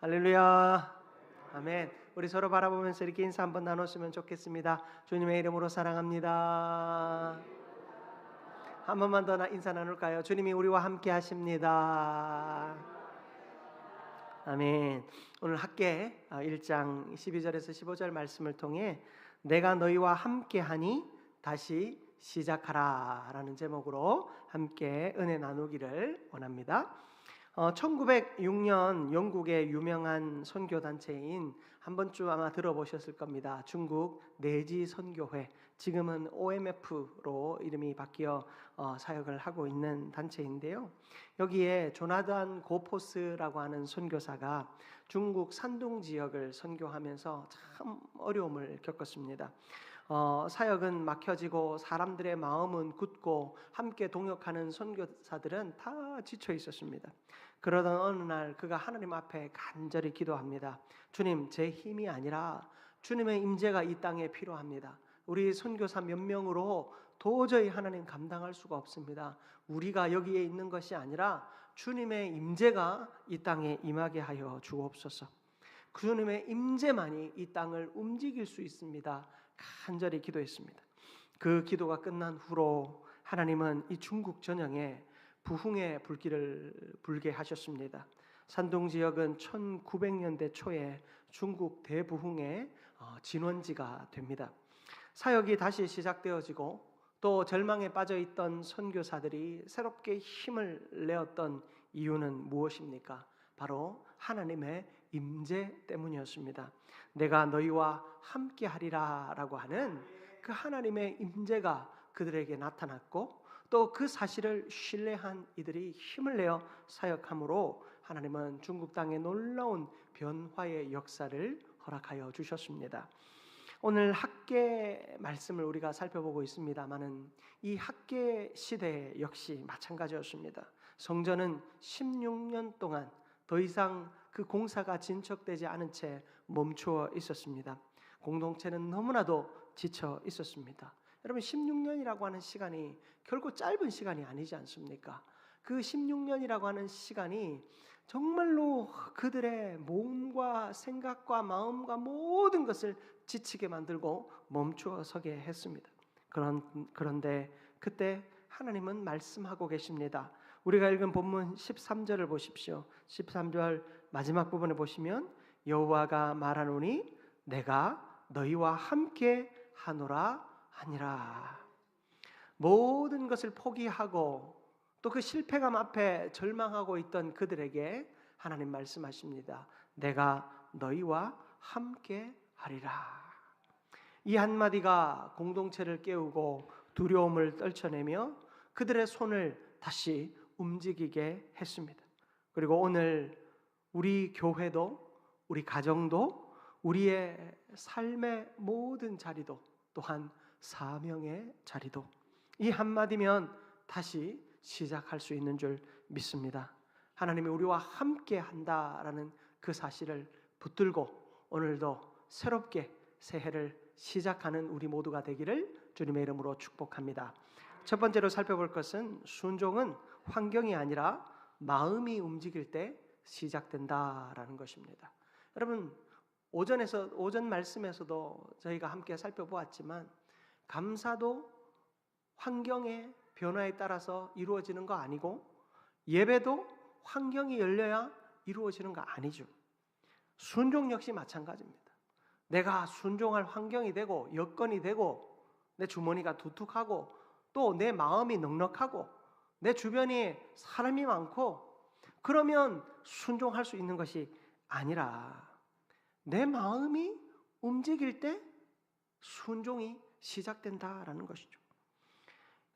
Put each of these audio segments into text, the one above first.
할렐루야. 아멘. 우리 서로 바라보면서 이렇게 인사 한번 나눴으면 좋겠습니다. 주님의 이름으로 사랑합니다. 한 번만 더 나- 인사 나눌까요? 주님이 우리와 함께 하십니다. 아멘. 오늘 학계 1장 12절에서 15절 말씀을 통해 내가 너희와 함께 하니 다시 시작하라라는 제목으로 함께 은혜 나누기를 원합니다. 어, 1906년 영국의 유명한 선교 단체인 한 번쯤 아마 들어보셨을 겁니다. 중국 내지 선교회 지금은 OMF로 이름이 바뀌어 어, 사역을 하고 있는 단체인데요. 여기에 조나단 고포스라고 하는 선교사가 중국 산둥 지역을 선교하면서 참 어려움을 겪었습니다. 어, 사역은 막혀지고 사람들의 마음은 굳고 함께 동역하는 선교사들은 다 지쳐 있었습니다. 그러던 어느 날 그가 하나님 앞에 간절히 기도합니다. 주님, 제 힘이 아니라 주님의 임재가 이 땅에 필요합니다. 우리 선교사 몇 명으로 도저히 하나님 감당할 수가 없습니다. 우리가 여기에 있는 것이 아니라 주님의 임재가 이 땅에 임하게 하여 주옵소서. 그 주님의 임재만이 이 땅을 움직일 수 있습니다. 간절히 기도했습니다. 그 기도가 끝난 후로 하나님은 이 중국 전역에 부흥의 불길을 불게 하셨습니다. 산동 지역은 1900년대 초에 중국 대부흥의 어, 진원지가 됩니다. 사역이 다시 시작되어지고 또 절망에 빠져 있던 선교사들이 새롭게 힘을 내었던 이유는 무엇입니까? 바로 하나님의 임재 때문이었습니다. 내가 너희와 함께 하리라라고 하는 그 하나님의 임재가 그들에게 나타났고 또 그 사실을 신뢰한 이들이 힘을 내어 사역함으로 하나님은 중국 땅에 놀라운 변화의 역사를 허락하여 주셨습니다. 오늘 학계 말씀을 우리가 살펴보고 있습니다만은 이 학계 시대 역시 마찬가지였습니다. 성전은 16년 동안 더 이상 그 공사가 진척되지 않은 채 멈추어 있었습니다. 공동체는 너무나도 지쳐 있었습니다. 여러분 16년이라고 하는 시간이 결코 짧은 시간이 아니지 않습니까? 그 16년이라고 하는 시간이 정말로 그들의 몸과 생각과 마음과 모든 것을 지치게 만들고 멈추어 서게 했습니다. 그런 그런데 그때 하나님은 말씀하고 계십니다. 우리가 읽은 본문 13절을 보십시오. 13절 마지막 부분에 보시면 여호와가 말하노니 내가 너희와 함께 하노라 하니라. 모든 것을 포기하고 또 그 실패감 앞에 절망하고 있던 그들에게 하나님 말씀하십니다. 내가 너희와 함께 하리라. 이 한마디가 공동체를 깨우고 두려움을 떨쳐내며 그들의 손을 다시 움직이게 했습니다. 그리고 오늘 우리 교회도 우리 가정도 우리의 삶의 모든 자리도 또한 사명의 자리도 이 한마디면 다시 시작할 수 있는 줄 믿습니다. 하나님이 우리와 함께 한다라는 그 사실을 붙들고 오늘도 새롭게 새해를 시작하는 우리 모두가 되기를 주님의 이름으로 축복합니다. 첫 번째로 살펴볼 것은 순종은 환경이 아니라 마음이 움직일 때 시작된다라는 것입니다. 여러분 오전에서 오전 말씀에서도 저희가 함께 살펴보았지만 감사도 환경의 변화에 따라서 이루어지는 거 아니고 예배도 환경이 열려야 이루어지는 거 아니죠. 순종 역시 마찬가지입니다. 내가 순종할 환경이 되고 여건이 되고 내 주머니가 두둑하고 또 내 마음이 넉넉하고 내 주변에 사람이 많고 그러면 순종할 수 있는 것이 아니라 내 마음이 움직일 때 순종이 시작된다라는 것이죠.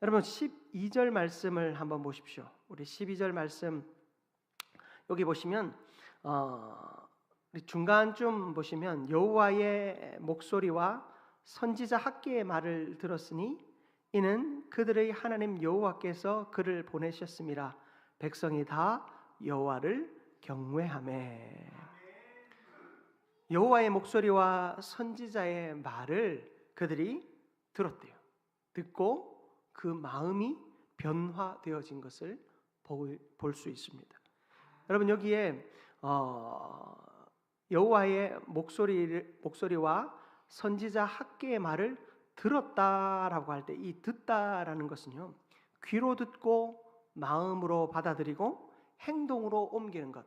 여러분 12절 말씀을 한번 보십시오. 우리 12절 말씀 여기 보시면 어, 중간쯤 보시면 여호와의 목소리와 선지자 학계의 말을 들었으니 이는 그들의 하나님 여호와께서 그를 보내셨음이라 백성이 다 여호와를 경외하매 여호와의 목소리와 선지자의 말을 그들이 들었대요. 듣고 그 마음이 변화되어진 것을 볼 수 있습니다. 여러분 여기에 어, 여호와의 목소리 목소리와 선지자 학계의 말을 들었다라고 할 때 이 듣다라는 것은요 귀로 듣고 마음으로 받아들이고 행동으로 옮기는 것.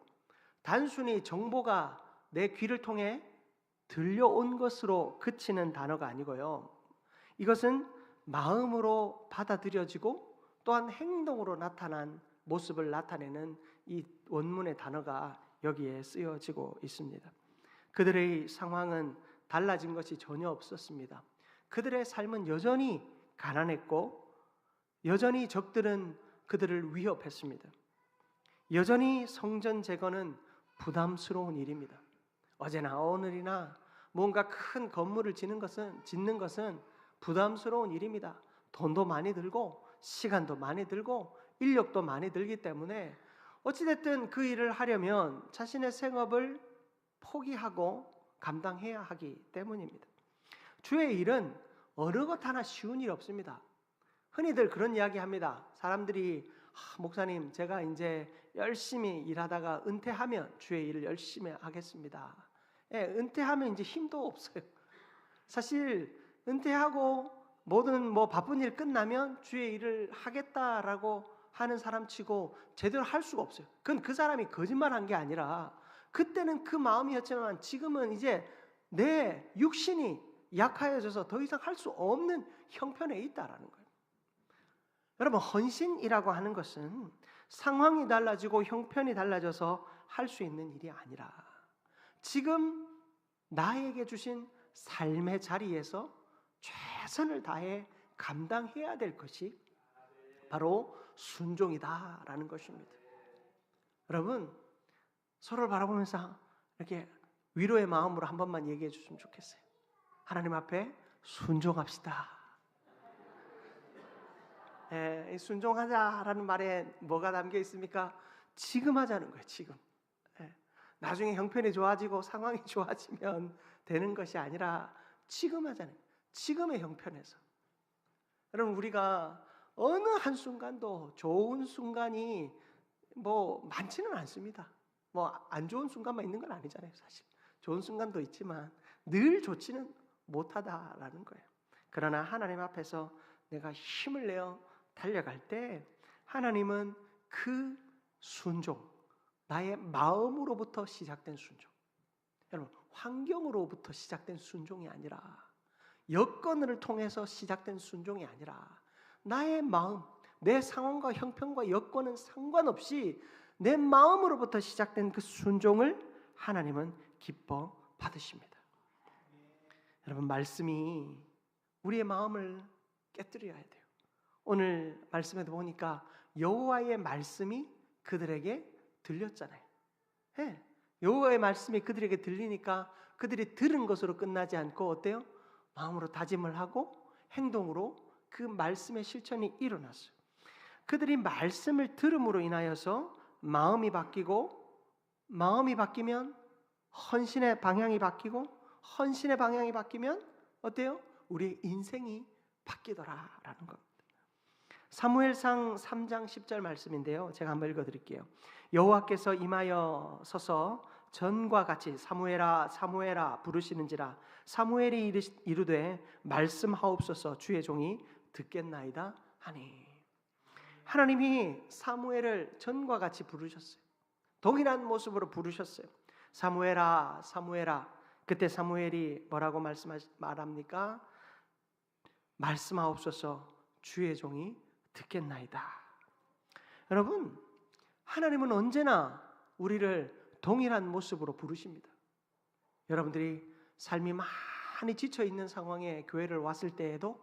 단순히 정보가 내 귀를 통해 들려온 것으로 그치는 단어가 아니고요. 이것은 마음으로 받아들여지고 또한 행동으로 나타난 모습을 나타내는 이 원문의 단어가 여기에 쓰여지고 있습니다. 그들의 상황은 달라진 것이 전혀 없었습니다. 그들의 삶은 여전히 가난했고 여전히 적들은 그들을 위협했습니다. 여전히 성전 재건은 부담스러운 일입니다. 어제나 오늘이나 뭔가 큰 건물을 짓는 것은 짓는 것은 부담스러운 일입니다. 돈도 많이 들고 시간도 많이 들고 인력도 많이 들기 때문에 어찌됐든 그 일을 하려면 자신의 생업을 포기하고 감당해야 하기 때문입니다. 주의 일은 어느 것 하나 쉬운 일 없습니다. 흔히들 그런 이야기 합니다. 사람들이 아, 목사님, 제가 이제 열심히 일하다가 은퇴하면 주의 일을 열심히 하겠습니다. 예, 은퇴하면 이제 힘도 없어요. 사실 은퇴하고 모든 뭐 바쁜 일 끝나면 주의 일을 하겠다라고 하는 사람치고 제대로 할 수가 없어요. 그건 그 사람이 거짓말한 게 아니라 그때는 그 마음이었지만 지금은 이제 내 육신이 약하여져서 더 이상 할 수 없는 형편에 있다라는 거예요. 여러분 헌신이라고 하는 것은 상황이 달라지고 형편이 달라져서 할 수 있는 일이 아니라 지금 나에게 주신 삶의 자리에서 최선을 다해 감당해야 될 것이 바로 순종이다라는 것입니다. 여러분 서로를 바라보면서 이렇게 위로의 마음으로 한 번만 얘기해 주시면 좋겠어요. 하나님 앞에 순종합시다. 예, 순종하자라는 말에 뭐가 담겨 있습니까? 지금 하자는 거예요. 지금. 예, 나중에 형편이 좋아지고 상황이 좋아지면 되는 것이 아니라 지금 하자는 거예요. 지금의 형편에서. 여러분 우리가 어느 한 순간도 좋은 순간이 뭐 많지는 않습니다. 뭐 안 좋은 순간만 있는 건 아니잖아요, 사실. 좋은 순간도 있지만 늘 좋지는 못하다라는 거예요. 그러나 하나님 앞에서 내가 힘을 내어 달려갈 때 하나님은 그 순종, 나의 마음으로부터 시작된 순종. 여러분, 환경으로부터 시작된 순종이 아니라 여건을 통해서 시작된 순종이 아니라 나의 마음, 내 상황과 형편과 여건은 상관없이 내 마음으로부터 시작된 그 순종을 하나님은 기뻐 받으십니다. 여러분 말씀이 우리의 마음을 깨뜨려야 돼요. 오늘 말씀에도 보니까 여호와의 말씀이 그들에게 들렸잖아요. 네. 여호와의 말씀이 그들에게 들리니까 그들이 들은 것으로 끝나지 않고 어때요? 마음으로 다짐을 하고 행동으로 그 말씀의 실천이 일어났어요. 그들이 말씀을 들음으로 인하여서 마음이 바뀌고 마음이 바뀌면 헌신의 방향이 바뀌고 헌신의 방향이 바뀌면 어때요? 우리의 인생이 바뀌더라라는 겁니다. 사무엘상 3장 10절 말씀인데요. 제가 한번 읽어 드릴게요. 여호와께서 임하여 서서 전과 같이 사무엘아 사무엘아 부르시는지라 사무엘이 이르되 말씀하옵소서 주의 종이 듣겠나이다 하니 하나님이 사무엘을 전과 같이 부르셨어요. 동일한 모습으로 부르셨어요. 사무엘아 사무엘아 그때 사무엘이 뭐라고 말씀하 말합니까? 말씀하옵소서 주의 종이 듣겠나이다. 여러분 하나님은 언제나 우리를 동일한 모습으로 부르십니다. 여러분들이 삶이 많이 지쳐 있는 상황에 교회를 왔을 때에도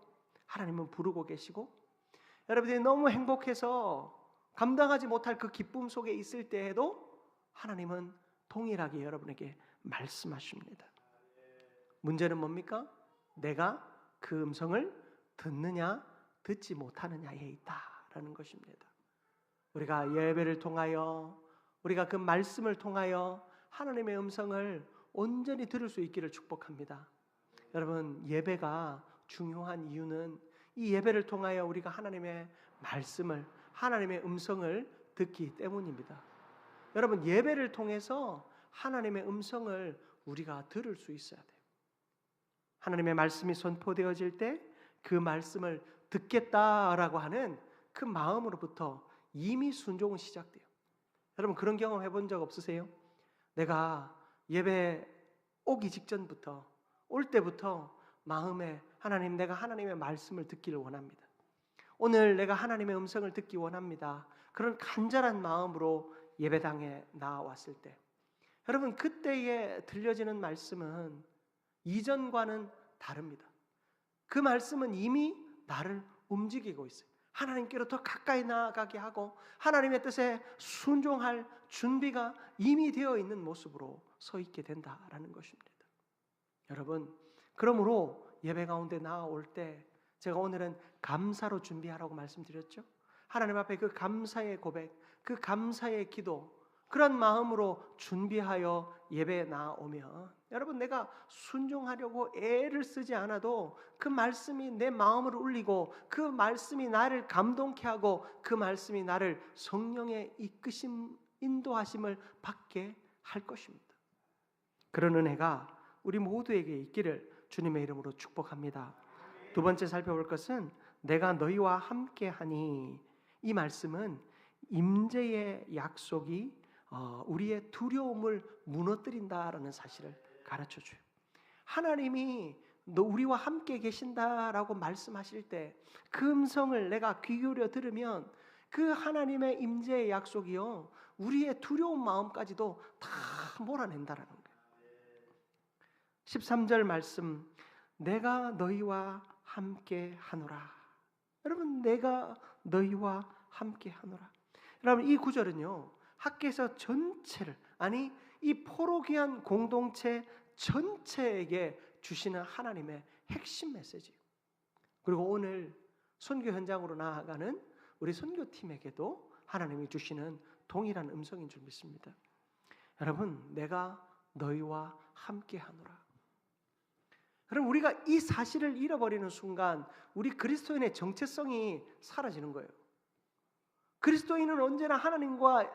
하나님은 부르고 계시고 여러분들이 너무 행복해서 감당하지 못할 그 기쁨 속에 있을 때에도 하나님은 동일하게 여러분에게 말씀하십니다. 문제는 뭡니까? 내가 그 음성을 듣느냐 듣지 못하느냐에 있다라는 것입니다. 우리가 예배를 통하여 우리가 그 말씀을 통하여 하나님의 음성을 온전히 들을 수 있기를 축복합니다. 여러분 예배가 중요한 이유는 이 예배를 통하여 우리가 하나님의 말씀을 하나님의 음성을 듣기 때문입니다. 여러분 예배를 통해서 하나님의 음성을 우리가 들을 수 있어야 돼요. 하나님의 말씀이 선포되어질 때 그 말씀을 듣겠다라고 하는 그 마음으로부터 이미 순종은 시작돼요. 여러분 그런 경험 해본 적 없으세요? 내가 예배 오기 직전부터 올 때부터 마음에 하나님 내가 하나님의 말씀을 듣기를 원합니다. 오늘 내가 하나님의 음성을 듣기 원합니다. 그런 간절한 마음으로 예배당에 나왔을 때 여러분 그때에 들려지는 말씀은 이전과는 다릅니다. 그 말씀은 이미 나를 움직이고 있어요. 하나님께로 더 가까이 나아가게 하고 하나님의 뜻에 순종할 준비가 이미 되어 있는 모습으로 서 있게 된다라는 것입니다. 여러분, 그러므로 예배 가운데 나올 때 제가 오늘은 감사로 준비하라고 말씀드렸죠. 하나님 앞에 그 감사의 고백, 그 감사의 기도, 그런 마음으로 준비하여 예배에 나오면 여러분 내가 순종하려고 애를 쓰지 않아도 그 말씀이 내 마음을 울리고 그 말씀이 나를 감동케 하고 그 말씀이 나를 성령의 이끄심 인도하심을 받게 할 것입니다. 그런 은혜가 우리 모두에게 있기를 주님의 이름으로 축복합니다. 두 번째 살펴볼 것은 내가 너희와 함께 하니 이 말씀은 임재의 약속이 어, 우리의 두려움을 무너뜨린다라는 사실을 가르쳐 줘요. 하나님이 너 우리와 함께 계신다라고 말씀하실 때 그 음성을 내가 귀 기울여 들으면 그 하나님의 임재의 약속이요 우리의 두려운 마음까지도 다 몰아낸다라는 거예요. 13절 말씀 내가 너희와 함께 하노라. 여러분 내가 너희와 함께 하노라. 여러분 이 구절은요. 학교에서 전체를 아니 이 포로기한 공동체 전체에게 주시는 하나님의 핵심 메시지예요. 그리고 오늘 선교 현장으로 나아가는 우리 선교팀에게도 하나님이 주시는 동일한 음성인 줄 믿습니다. 여러분, 내가 너희와 함께 하노라. 그럼 우리가 이 사실을 잃어버리는 순간 우리 그리스도인의 정체성이 사라지는 거예요. 그리스도인은 언제나 하나님과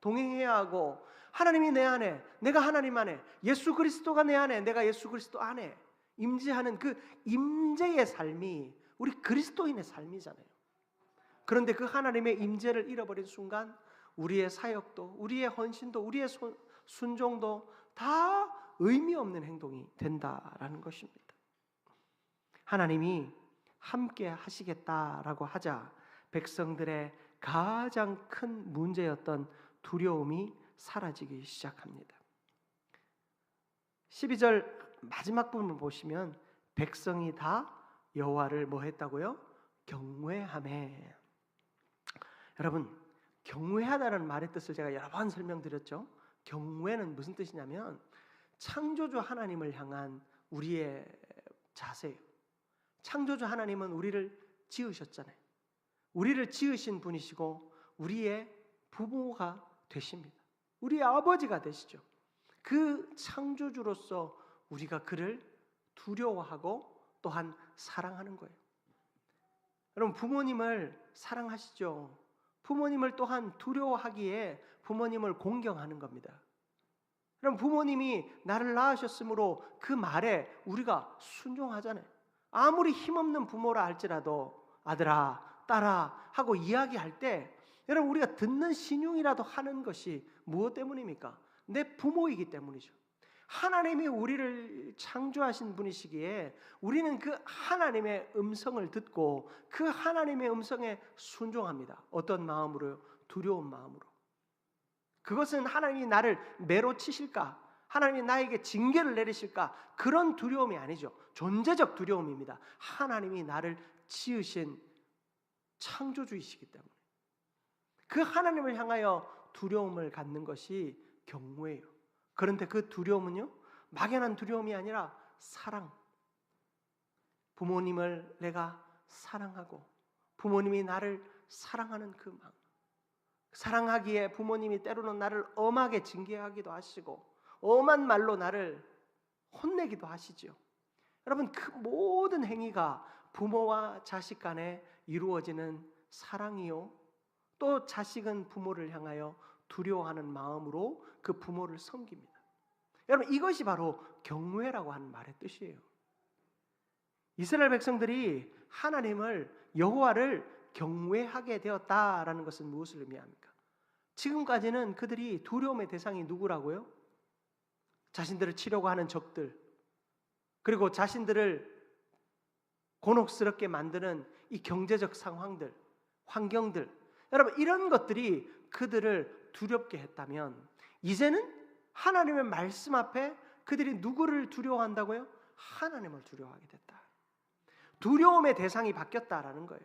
동행해야 하고 하나님이 내 안에, 내가 하나님 안에, 예수 그리스도가 내 안에, 내가 예수 그리스도 안에 임재하는 그 임재의 삶이 우리 그리스도인의 삶이잖아요. 그런데 그 하나님의 임재를 잃어버린 순간 우리의 사역도, 우리의 헌신도, 우리의 순종도 다 의미 없는 행동이 된다라는 것입니다. 하나님이 함께 하시겠다라고 하자 백성들의 가장 큰 문제였던 두려움이 사라지기 시작합니다. 12절 마지막 부분을 보시면 백성이 다 여호와를 뭐 했다고요? 경외함에. 여러분, 경외하다는 말의 뜻을 제가 여러 번 설명드렸죠. 경외는 무슨 뜻이냐면 창조주 하나님을 향한 우리의 자세예요. 창조주 하나님은 우리를 지으셨잖아요. 우리를 지으신 분이시고 우리의 부모가 되십니다. 우리 아버지가 되시죠. 그 창조주로서 우리가 그를 두려워하고 또한 사랑하는 거예요. 여러분 부모님을 사랑하시죠. 부모님을 또한 두려워하기에 부모님을 공경하는 겁니다. 그럼 부모님이 나를 낳으셨으므로 그 말에 우리가 순종하잖아요. 아무리 힘없는 부모라 할지라도 아들아, 딸아 하고 이야기할 때 여러분 우리가 듣는 신용이라도 하는 것이 무엇 때문입니까? 내 부모이기 때문이죠. 하나님이 우리를 창조하신 분이시기에 우리는 그 하나님의 음성을 듣고 그 하나님의 음성에 순종합니다. 어떤 마음으로요? 두려운 마음으로. 그것은 하나님이 나를 매로 치실까? 하나님이 나에게 징계를 내리실까? 그런 두려움이 아니죠. 존재적 두려움입니다. 하나님이 나를 지으신 창조주이시기 때문에. 그 하나님을 향하여 두려움을 갖는 것이 경외예요. 그런데 그 두려움은요, 막연한 두려움이 아니라 사랑. 부모님을 내가 사랑하고 부모님이 나를 사랑하는 그 마음. 사랑하기에 부모님이 때로는 나를 엄하게 징계하기도 하시고 엄한 말로 나를 혼내기도 하시죠. 여러분 그 모든 행위가 부모와 자식 간에 이루어지는 사랑이요 또 자식은 부모를 향하여 두려워하는 마음으로 그 부모를 섬깁니다. 여러분 이것이 바로 경외라고 하는 말의 뜻이에요. 이스라엘 백성들이 하나님을 여호와를 경외하게 되었다라는 것은 무엇을 의미합니까? 지금까지는 그들이 두려움의 대상이 누구라고요? 자신들을 치려고 하는 적들, 그리고 자신들을 곤혹스럽게 만드는 이 경제적 상황들, 환경들, 여러분 이런 것들이 그들을 두렵게 했다면 이제는 하나님의 말씀 앞에 그들이 누구를 두려워한다고요? 하나님을 두려워하게 됐다. 두려움의 대상이 바뀌었다라는 거예요.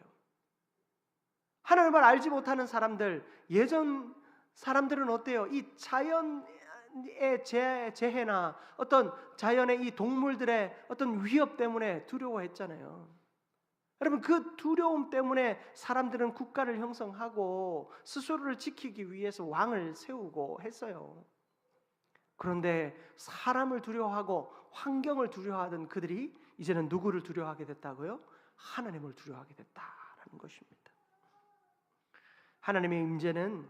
하나님을 알지 못하는 사람들, 예전 사람들은 어때요? 이 자연의 재해나 어떤 자연의 이 동물들의 어떤 위협 때문에 두려워했잖아요. 여러분 그 두려움 때문에 사람들은 국가를 형성하고 스스로를 지키기 위해서 왕을 세우고 했어요. 그런데 사람을 두려워하고 환경을 두려워하던 그들이 이제는 누구를 두려워하게 됐다고요? 하나님을 두려워하게 됐다라는 것입니다. 하나님의 임재는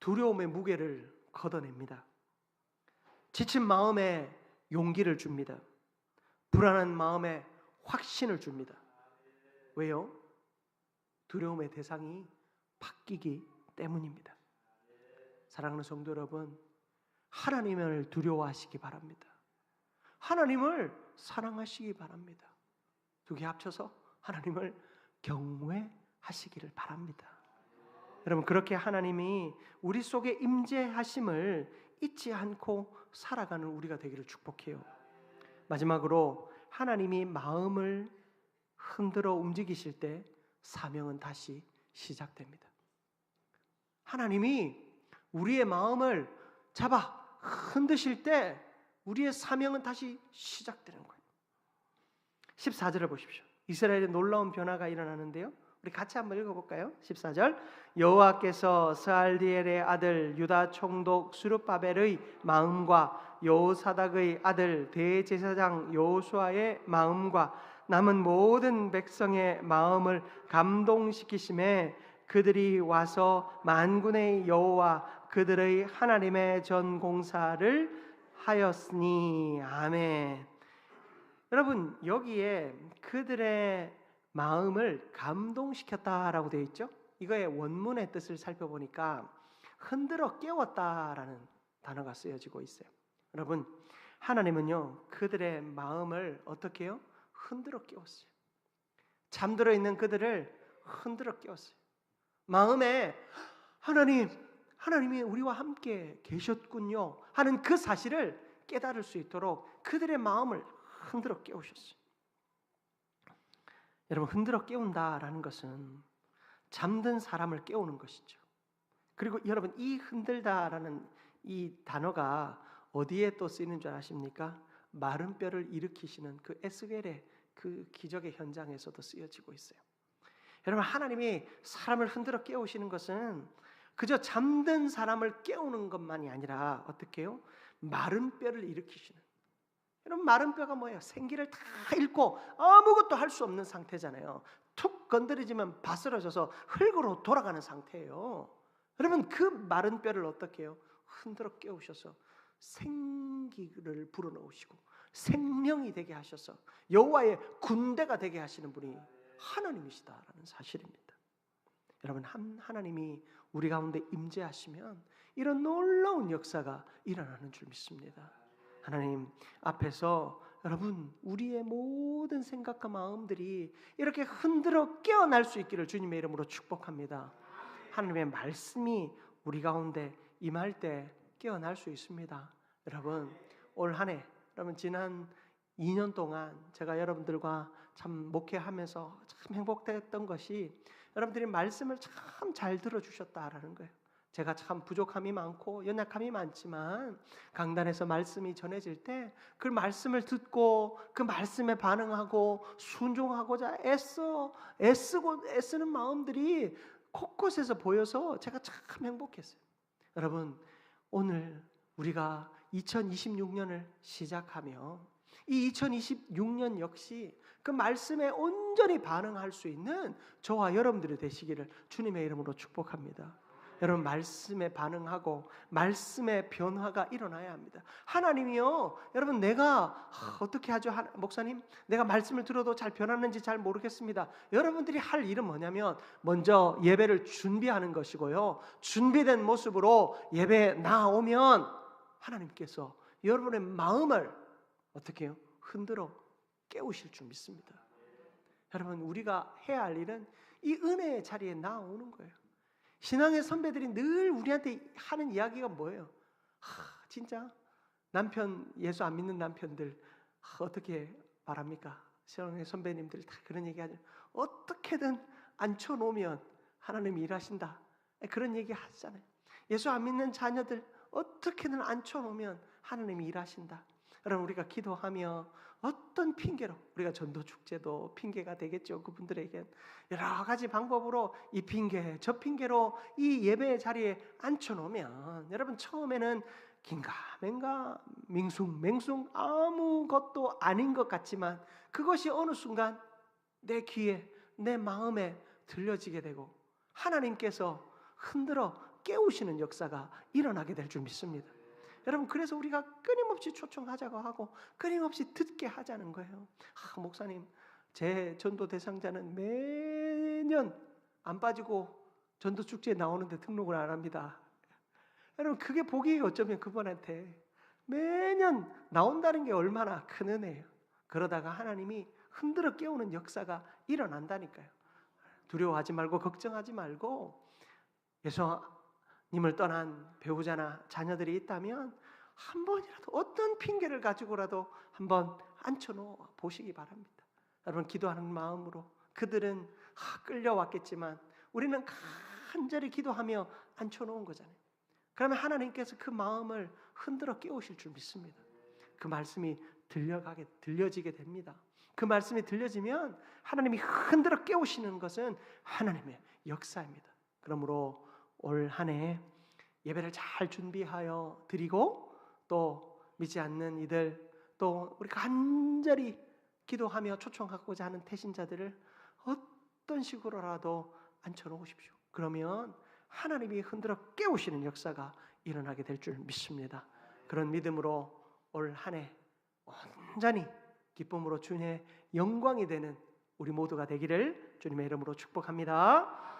두려움의 무게를 걷어냅니다. 지친 마음에 용기를 줍니다. 불안한 마음에 확신을 줍니다. 왜요? 두려움의 대상이 바뀌기 때문입니다. 사랑하는 성도 여러분, 하나님을 두려워하시기 바랍니다. 하나님을 사랑하시기 바랍니다. 두 개 합쳐서 하나님을 경외하시기를 바랍니다. 여러분 그렇게 하나님이 우리 속에 임재하심을 잊지 않고 살아가는 우리가 되기를 축복해요. 마지막으로 하나님이 마음을 흔들어 움직이실 때 사명은 다시 시작됩니다. 하나님이 우리의 마음을 잡아 흔드실 때 우리의 사명은 다시 시작되는 거예요. 14절을 보십시오. 이스라엘에 놀라운 변화가 일어나는데요. 우리 같이 한번 읽어볼까요? 14절 여호와께서 스알디엘의 아들 유다 총독 수르바벨의 마음과 여호사닥의 아들 대제사장 여호수아의 마음과 남은 모든 백성의 마음을 감동시키심에 그들이 와서 만군의 여호와 그들의 하나님의 전 공사를 하였으니 아멘. 여러분 여기에 그들의 마음을 감동시켰다라고 되어 있죠. 이거의 원문의 뜻을 살펴보니까 흔들어 깨웠다라는 단어가 쓰여지고 있어요. 여러분 하나님은요 그들의 마음을 어떻게 요 흔들어 깨웠어요. 잠들어 있는 그들을 흔들어 깨웠어요. 마음에 하나님 하나님이 우리와 함께 계셨군요 하는 그 사실을 깨달을 수 있도록 그들의 마음을 흔들어 깨우셨어요. 여러분 흔들어 깨운다라는 것은 잠든 사람을 깨우는 것이죠. 그리고 여러분 이 흔들다라는 이 단어가 어디에 또 쓰이는 줄 아십니까? 마른 뼈를 일으키시는 그 에스겔의 그 기적의 현장에서도 쓰여지고 있어요. 여러분 하나님이 사람을 흔들어 깨우시는 것은 그저 잠든 사람을 깨우는 것만이 아니라 어떻게요? 마른 뼈를 일으키시는 여러분 마른 뼈가 뭐예요? 생기를 다 잃고 아무것도 할 수 없는 상태잖아요. 툭 건드리지만 바스러져서 흙으로 돌아가는 상태예요. 여러분 그 마른 뼈를 어떻게 해요? 흔들어 깨우셔서 생기를 불어넣으시고 생명이 되게 하셔서 여호와의 군대가 되게 하시는 분이 하나님이시다라는 사실입니다. 여러분 하나님이 우리 가운데 임재하시면 이런 놀라운 역사가 일어나는 줄 믿습니다. 하나님 앞에서 여러분 우리의 모든 생각과 마음들이 이렇게 흔들어 깨어날 수 있기를 주님의 이름으로 축복합니다. 하나님의 말씀이 우리 가운데 임할 때 깨어날 수 있습니다. 여러분 올 한해 여러분 지난 2년 동안 제가 여러분들과 참 목회하면서 참 행복했던 것이 여러분들이 말씀을 참 잘 들어주셨다라는 거예요. 제가 참 부족함이 많고 연약함이 많지만 강단에서 말씀이 전해질 때 그 말씀을 듣고 그 말씀에 반응하고 순종하고자 애써 애쓰고 애쓰는 마음들이 곳곳에서 보여서 제가 참 행복했어요. 여러분 오늘 우리가 2026년을 시작하며 이 2026년 역시 그 말씀에 온전히 반응할 수 있는 저와 여러분들이 되시기를 주님의 이름으로 축복합니다. 여러분 말씀에 반응하고 말씀의 변화가 일어나야 합니다. 하나님이요, 여러분 내가 하, 어떻게 하죠, 하- 목사님? 내가 말씀을 들어도 잘 변하는지 잘 모르겠습니다. 여러분들이 할 일은 뭐냐면 먼저 예배를 준비하는 것이고요. 준비된 모습으로 예배에 나오면 하나님께서 여러분의 마음을 어떻게 해요? 흔들어 깨우실 줄 믿습니다. 여러분 우리가 해야 할 일은 이 은혜의 자리에 나오는 거예요. 신앙의 선배들이 늘 우리한테 하는 이야기가 뭐예요? 하, 진짜 남편 예수 안 믿는 남편들 하, 어떻게 말합니까? 신앙의 선배님들 다 그런 얘기 하죠. 어떻게든 앉혀 놓으면 하나님이 일하신다. 그런 얘기 하잖아요. 예수 안 믿는 자녀들 어떻게든 앉혀 놓으면 하나님이 일하신다. 여러분 우리가 기도하며 어떤 핑계로 우리가 전도 축제도 핑계가 되겠죠. 그분들에겐 여러 가지 방법으로 이 핑계, 저 핑계로 이 예배 자리에 앉혀 놓으면 여러분 처음에는 긴가 맹가 밍숭맹숭 아무것도 아닌 것 같지만 그것이 어느 순간 내 귀에 내 마음에 들려지게 되고 하나님께서 흔들어 깨우시는 역사가 일어나게 될 줄 믿습니다. 여러분 그래서 우리가 끊임없이 초청하자고 하고 끊임없이 듣게 하자는 거예요. 아, 목사님 제 전도 대상자는 매년 안 빠지고 전도 축제에 나오는데 등록을 안 합니다. 여러분 그게 복이 어쩌면 그분한테 매년 나온다는 게 얼마나 큰 은혜예요. 그러다가 하나님이 흔들어 깨우는 역사가 일어난다니까요. 두려워하지 말고 걱정하지 말고 예수 님을 떠난 배우자나 자녀들이 있다면 한 번이라도 어떤 핑계를 가지고라도 한번 앉혀놓아 보시기 바랍니다. 여러분 기도하는 마음으로 그들은 아, 끌려왔겠지만 우리는 간절히 기도하며 앉혀놓은 거잖아요. 그러면 하나님께서 그 마음을 흔들어 깨우실 줄 믿습니다. 그 말씀이 들려가게 들려지게 됩니다. 그 말씀이 들려지면 하나님이 흔들어 깨우시는 것은 하나님의 역사입니다. 그러므로 올 한 해 예배를 잘 준비하여 드리고 또 믿지 않는 이들 또 우리 간절히 기도하며 초청하고자 하는 태신자들을 어떤 식으로라도 앉혀놓으십시오. 그러면 하나님이 흔들어 깨우시는 역사가 일어나게 될 줄 믿습니다. 그런 믿음으로 올 한 해 온전히 기쁨으로 주님의 영광이 되는 우리 모두가 되기를 주님의 이름으로 축복합니다.